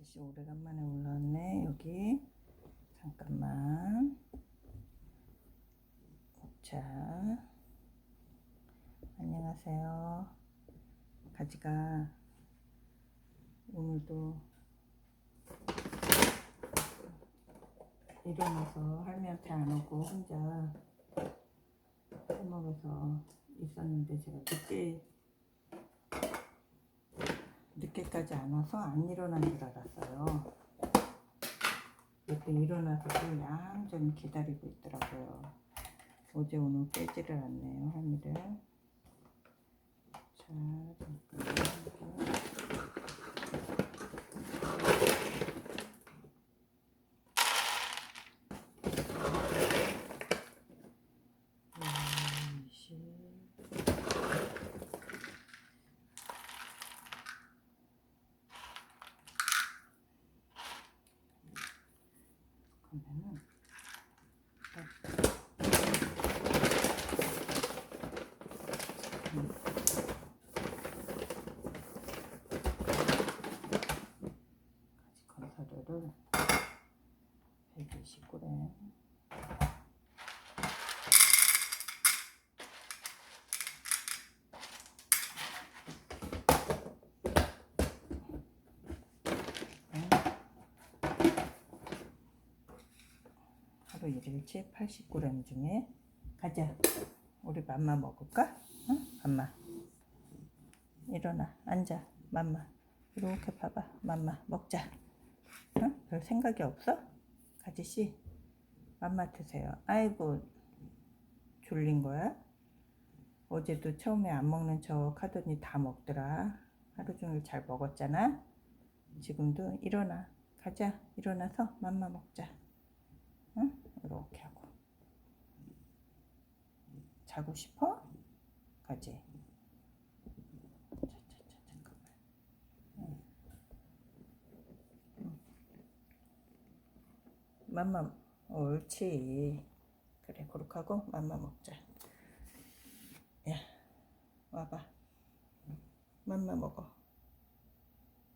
아저씨 오래간만에 올라왔네 여기. 잠깐만. 자. 안녕하세요. 가지가 오늘도 일어나서 할머니한테 안 오고 혼자 해먹어서 있었는데 제가 늦게 늦게까지 안 와서 안 일어난 줄 알았어요. 그때 일어나서 또 얌전히 기다리고 있더라고요. 어제 오늘 빼지를 않네요, 할미를. 자, 잠깐만요. 이십. 그러면은 음. 가지 건사료를 129g 하루 일일치 80g 중에 가자. 우리 맘마 먹을까? 응? 맘마. 일어나. 앉아. 맘마. 이렇게 봐봐. 맘마. 먹자. 응? 별 생각이 없어? 가지씨. 맘마 드세요. 아이고. 졸린 거야? 어제도 처음에 안 먹는 척 하더니 다 먹더라. 하루 종일 잘 먹었잖아. 지금도 일어나. 가자. 일어나서 맘마 먹자. 응? 이렇게 하고 자고 싶어? 가지. 맘마 옳지 그래 그렇게 하고 맘마 먹자 야 와봐 맘마 먹어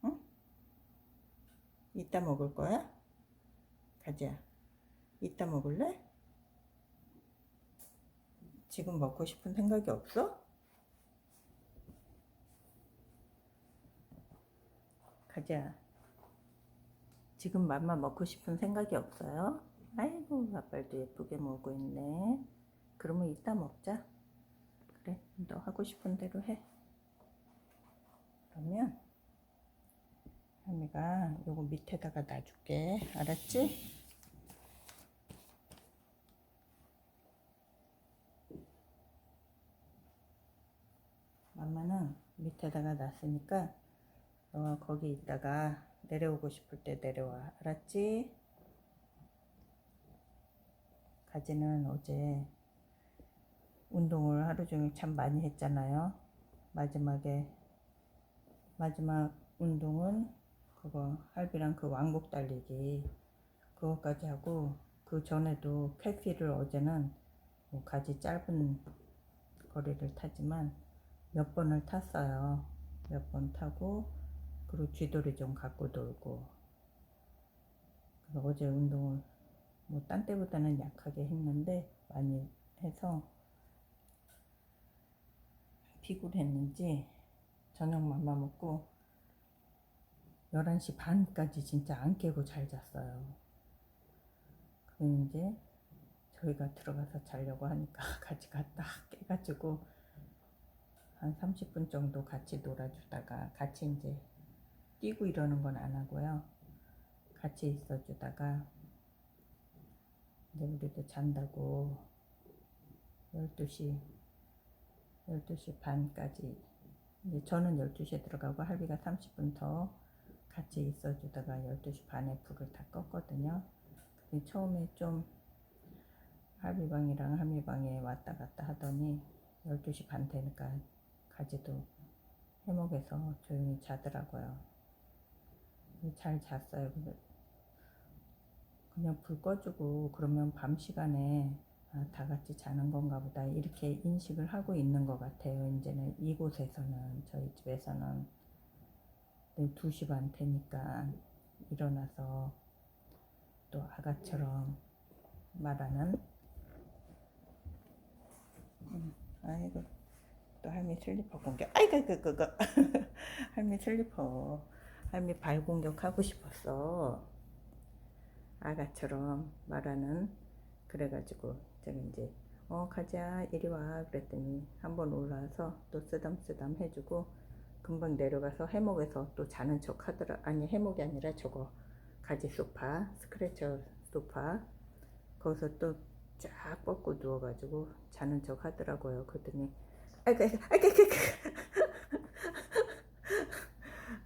응? 이따 먹을 거야? 가자 이따 먹을래? 지금 먹고 싶은 생각이 없어? 가자. 지금 맘마 먹고 싶은 생각이 없어요? 아이고, 아빨도 예쁘게 먹고 있네. 그러면 이따 먹자. 그래, 너 하고 싶은 대로 해. 그러면, 할미가 요거 밑에다가 놔줄게. 알았지? 맘마는 밑에다가 놨으니까 어, 거기 있다가 내려오고 싶을 때 내려와 알았지? 가지는 어제 운동을 하루 종일 참 많이 했잖아요 마지막에 마지막 운동은 그거 할비랑 그 왕복 달리기 그거까지 하고 그 전에도 캘피를 어제는 뭐 가지 짧은 거리를 타지만 몇 번을 탔어요. 몇 번 타고 그리고 쥐돌이 좀 갖고 돌고 그래서 어제 운동을 뭐 딴 때보다는 약하게 했는데 많이 해서 피곤했는지 저녁 맘마 먹고 11시 반까지 진짜 안 깨고 잘 잤어요. 그 이제 저희가 들어가서 자려고 하니까 같이 갔다 깨가지고 한 30분 정도 같이 놀아주다가 같이 이제 뛰고 이러는 건 안 하고요. 같이 있어주다가 이제 우리도 잔다고 12시 12시 반까지 이제 저는 12시에 들어가고 할비가 30분 더 같이 있어주다가 12시 반에 불을 다 껐거든요. 근데 처음에 좀 할비방이랑 할미방에 왔다 갔다 하더니 12시 반 되니까 가지도 해먹에서 조용히 자더라고요. 잘 잤어요. 그냥 불 꺼주고 그러면 밤 시간에 아, 다 같이 자는 건가 보다 이렇게 인식을 하고 있는 것 같아요. 이제는 이곳에서는 저희 집에서는 2시 반 되니까 일어나서 또 아가처럼 말하는 음, 아이고 또 할미 슬리퍼 공격. 아이고 그거 할미 슬리퍼. 할미 발 공격하고 싶었어 아가처럼 말하는 그래가지고 제가 이제 어 가자 이리 와 그랬더니 한번 올라와서 또 쓰담쓰담 해주고 금방 내려가서 해목에서 또 자는 척 하더라 아니 해목이 아니라 저거 가지 소파 스크래처 소파. 거기서 또 쫙 뻗고 누워가지고 자는 척 하더라고요. 그랬더니 아이고 아이고 아이고 아이고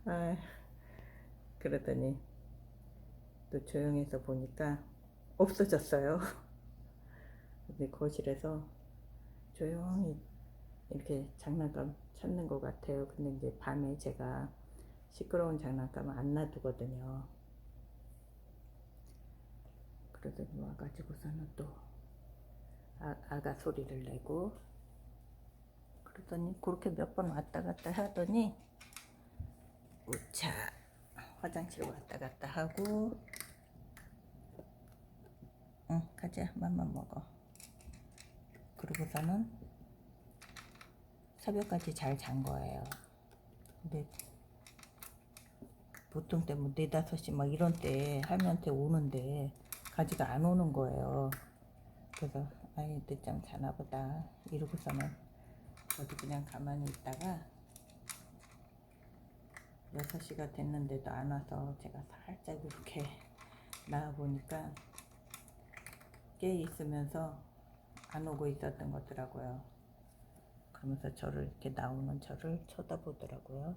아, 그러더니 또 조용해서 보니까 없어졌어요. 근데 거실에서 조용히 이렇게 장난감 찾는 것 같아요. 근데 이제 밤에 제가 시끄러운 장난감을 안 놔두거든요. 그러더니 와가지고서는 또 아, 아가 소리를 내고 그러더니 그렇게 몇 번 왔다 갔다 하더니 우차 화장실 왔다 갔다 하고 응 가자 맘만 먹어. 그러고서는 새벽까지 잘 잔 거예요. 근데 보통 때뭐 네다섯 시막 이런 때 할머니한테 오는데 가지가 안 오는 거예요. 그래서 아이 늦잠 자나 보다. 이러고서는 저도 그냥 가만히 있다가 6시가 됐는데도 안 와서 제가 살짝 이렇게 나와보니까 깨 있으면서 안 오고 있었던 거더라고요. 그러면서 저를 이렇게 나오는 저를 쳐다보더라고요.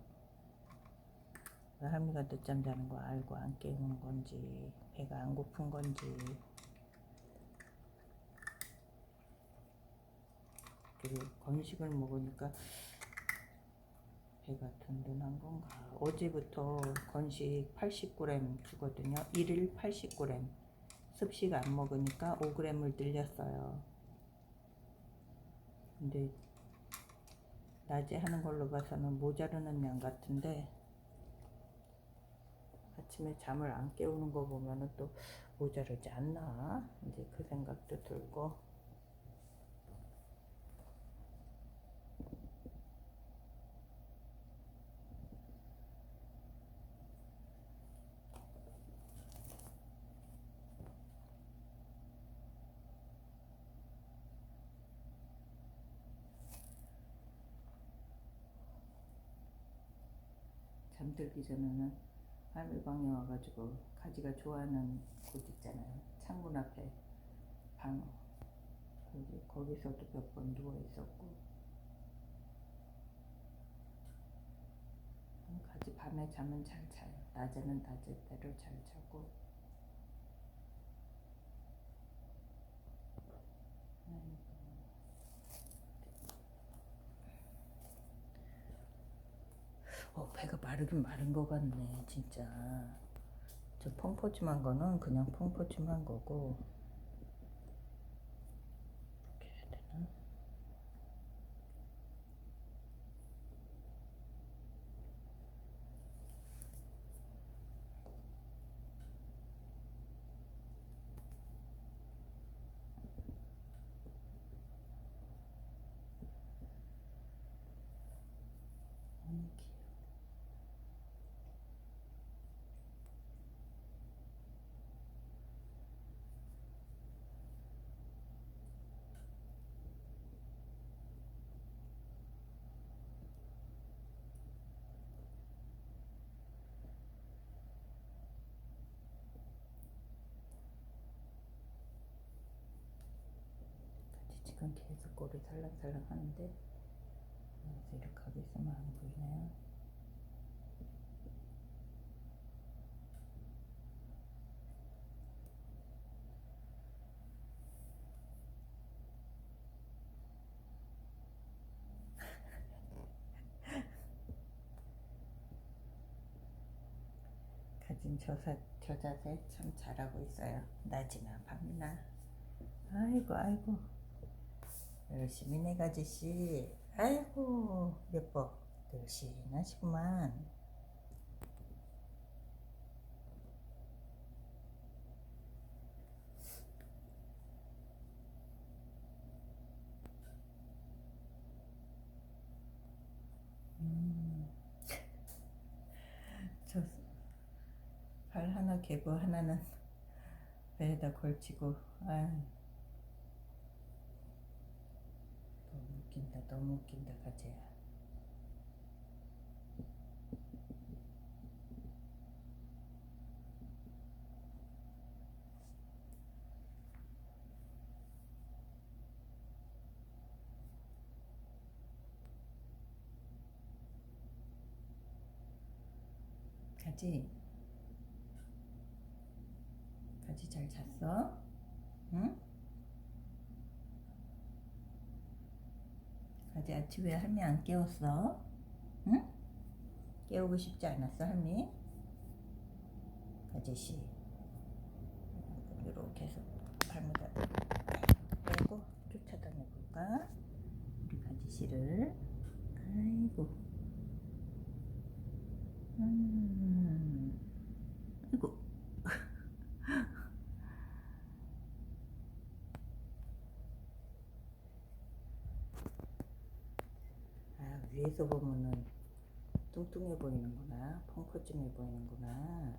할미가 늦잠 자는 거 알고 안 깨우는 건지 배가 안 고픈 건지 그리고 건식을 먹으니까 배가 든든한 건가? 어제부터 건식 80g 주거든요. 1일 80g 습식 안 먹으니까 5g을 늘렸어요. 근데 낮에 하는 걸로 봐서는 모자르는 양 같은데 아침에 잠을 안 깨우는 거 보면은 또 모자르지 않나? 이제 그 생각도 들고 잠들기 전에는 할머니 방에 와가지고 가지가 좋아하는 곳 있잖아요. 창문 앞에 방 거기 거기서도 몇 번 누워 있었고 음, 가지 밤에 잠은 잘 자요. 낮에는 낮에대로 잘 자고 어, 배가 마르긴 마른 것 같네, 진짜. 저 펑퍼짐한 거는 그냥 펑퍼짐한 거고. 지금 계속 꼬리 살랑살랑 하는데 여기서 이렇게 하고 있으면 안 보이나요? 가진 저사, 저 자세 참 잘하고 있어요. 낮이나 밤이나. 아이고, 아이고. 열심히 내 가지씨 아이고 예뻐 늘씬하시구만 음, 저발 하나 개고 하나는 배에다 걸치고 아유. 너무 웃긴다 가재야 가지 가지 잘 잤어? 응? 가지 아침에 할미 안 깨웠어? 응? 깨우고 싶지 않았어 할미? 가지씨 이렇게 해서 발모자 빼고 쫓아다녀 볼까? 우리 가지씨를 아이고 음 아이고 아, 위에서 보면은 뚱뚱해 보이는구나. 펑퍼짐해 보이는구나.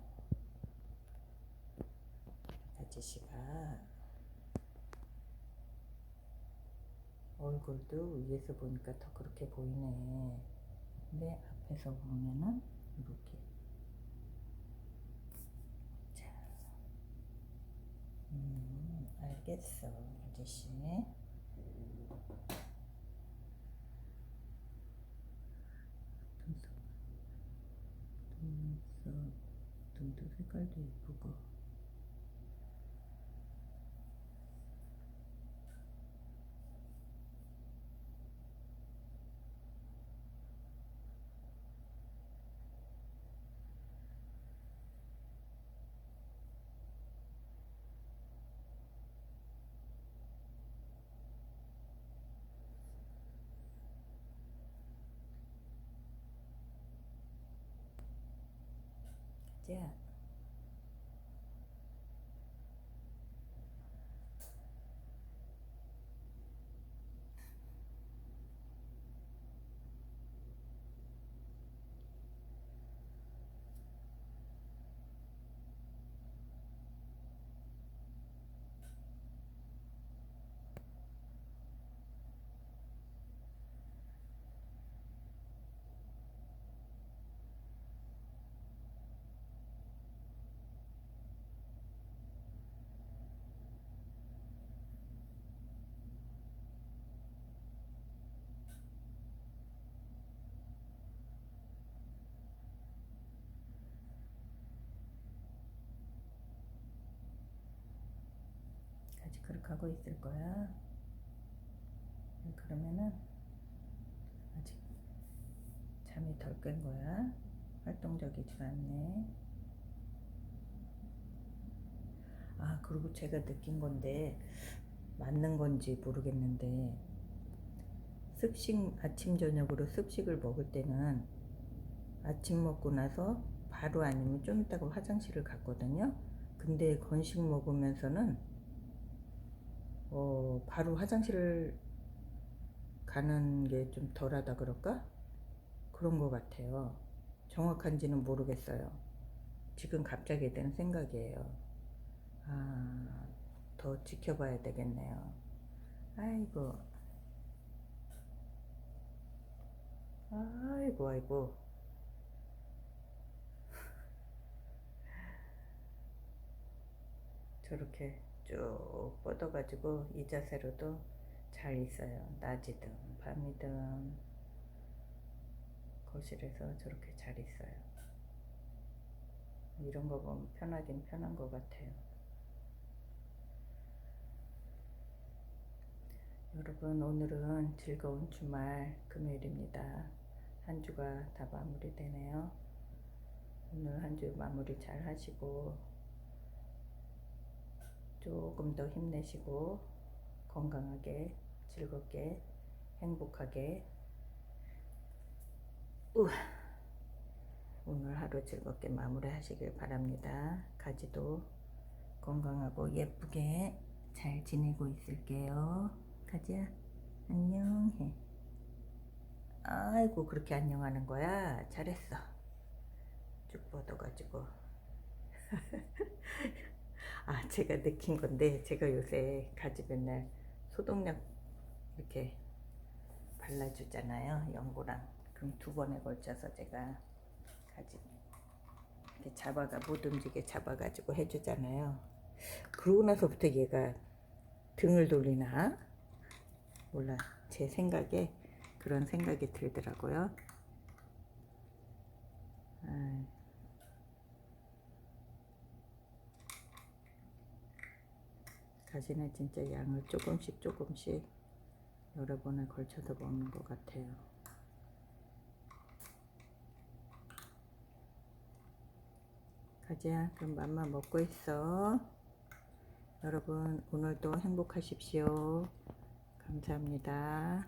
아저씨가 얼굴도 위에서 보니까 더 그렇게 보이네. 근데 앞에서 보면은 이렇게. 자, 음, 알겠어, 아저씨. 눈썹, 눈썹, 눈도 색깔도 예쁘고. 자, 아직 그렇게 하고 있을 거야. 그러면은 아직 잠이 덜 깬 거야. 활동적이지가 않네. 아, 그리고 제가 느낀 건데 맞는 건지 모르겠는데 습식 아침 저녁으로 습식을 먹을 때는 아침 먹고 나서 바로 아니면 좀 이따가 화장실을 갔거든요. 근데 건식 먹으면서는 어, 바로 화장실을 가는 게 좀 덜하다 그럴까? 그런 것 같아요. 정확한지는 모르겠어요. 지금 갑자기 드는 생각이에요. 아, 더 지켜봐야 되겠네요. 아이고. 아이고, 아이고. 저렇게 쭉 뻗어가지고 이 자세로도 잘 있어요. 낮이든 밤이든 거실에서 저렇게 잘 있어요. 이런 거 보면 편하긴 편한 것 같아요. 여러분 오늘은 즐거운 주말 금요일입니다. 한 주가 다 마무리되네요. 오늘 한 주 마무리 잘 하시고 조금 더 힘내시고 건강하게 즐겁게 행복하게 우와. 오늘 하루 즐겁게 마무리 하시길 바랍니다. 가지도 건강하고 예쁘게 잘 지내고 있을게요. 가지야 안녕해. 아이고 그렇게 안녕하는 거야. 잘했어. 쭉 뻗어가지고 아, 제가 느낀 건데, 제가 요새 가지 맨날 소독약 이렇게 발라주잖아요. 연고랑. 그럼 두 번에 걸쳐서 제가 가지 이렇게 잡아가, 못 움직게 잡아가지고 해주잖아요. 그러고 나서부터 얘가 등을 돌리나? 몰라. 제 생각에 그런 생각이 들더라고요. 아, 가지는 진짜 양을 조금씩 조금씩 여러 번에 걸쳐서 먹는 것 같아요. 가지야, 그럼 맘만 먹고 있어. 여러분, 오늘도 행복하십시오. 감사합니다.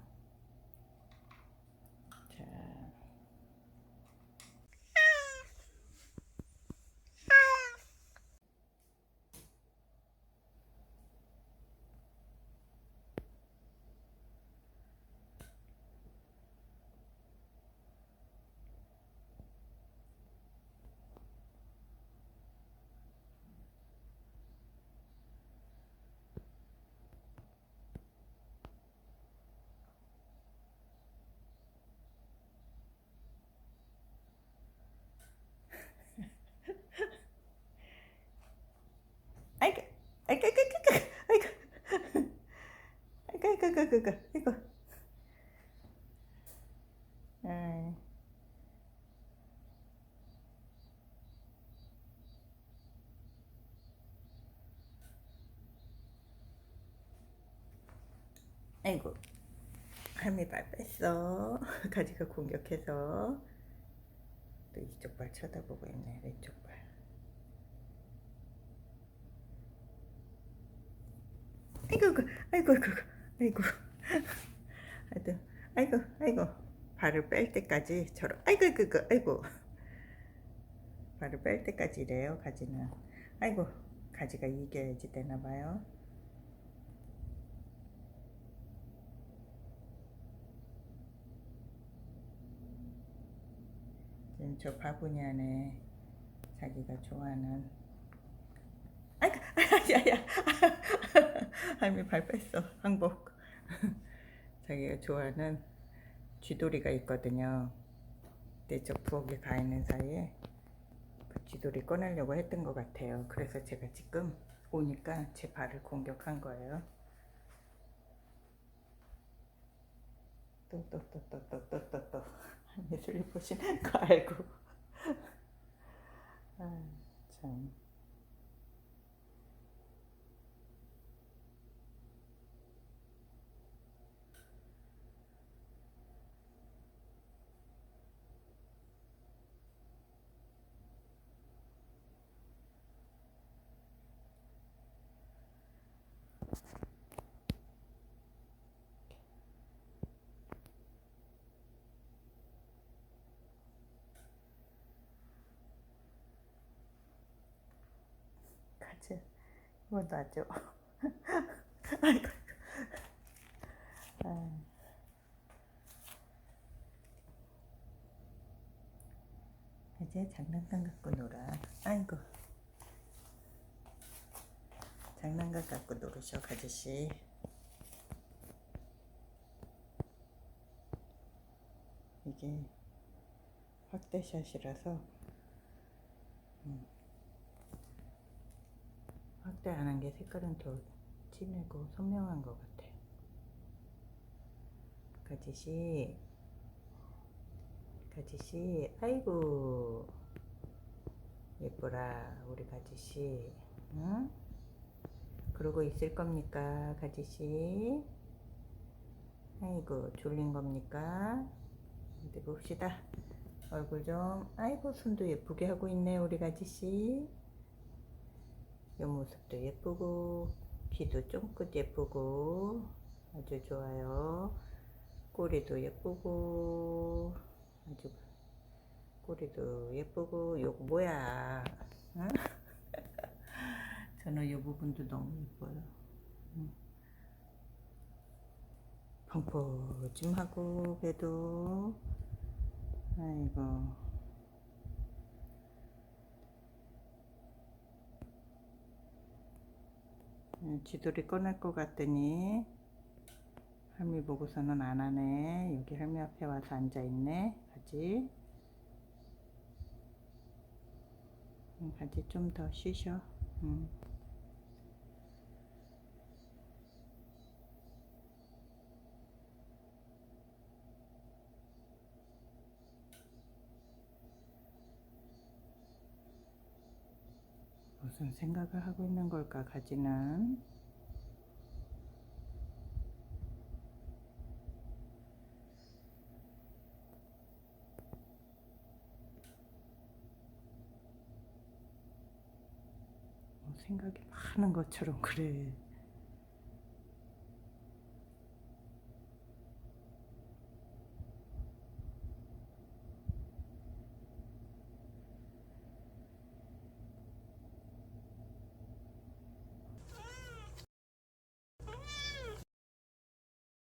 자. 아이고, 아이고, 아이고, 아이고, 아이고, 아이고, 아이고. 아, 아이고, 할미 발 뺐어. 가지가 공격해서 또 이쪽 발 쳐다보고 있네, 왼쪽 발. 아이고, 아이고, 아이고, 아이고, 아이고, 아이고, 아이고, 발을 뺄 때까지 아이고, 아이고, 아이고, 아이고, 발을 뺄 때까지 이래요, 가지는. 아이고, 가지가 이겨야지 되나 봐요. 지금 저 바구니 안에 자기가 좋아하는 아이고, 야야, 할미 발 뺐어. 항복. 자기가 좋아하는 쥐돌이가 있거든요. 근데 저 부엌에 가 있는 사이에 그 쥐돌이 꺼내려고 했던 것 같아요. 그래서 제가 지금 오니까 제 발을 공격한 거예요. 또 또 또 또 또 또 또또 슬리퍼 신은 거 알고. 아, 참. 같이 이거 놔줘. 아이고. 아. 이제 장난감 갖고 놀아. 아이고. 장난감 갖고 놀으셔, 가지씨. 이게 확대샷이라서 확대 안한 게 색깔은 더 진하고 선명한 것 같아. 가지씨, 가지씨, 아이고 예뻐라 우리 가지씨, 응? 그러고 있을 겁니까, 가지씨? 아이고 졸린 겁니까? 어디 봅시다. 얼굴 좀, 아이고 손도 예쁘게 하고 있네 우리 가지씨. 옆모습도 예쁘고 귀도 쫑긋 예쁘고 아주 좋아요. 꼬리도 예쁘고 아주 꼬리도 예쁘고 요거 뭐야? 응? 저는 요 부분도 너무 예뻐요. 응. 펑퍼짐하고 그래도. 아이고 음, 쥐돌이 꺼낼 것 같더니 할미 보고서는 안 하네. 여기 할미 앞에 와서 앉아 있네. 가지. 음, 가지 좀 더 쉬셔. 음. 무슨 생각을 하고 있는 걸까 가지는. 뭐 생각이 많은 것처럼 그래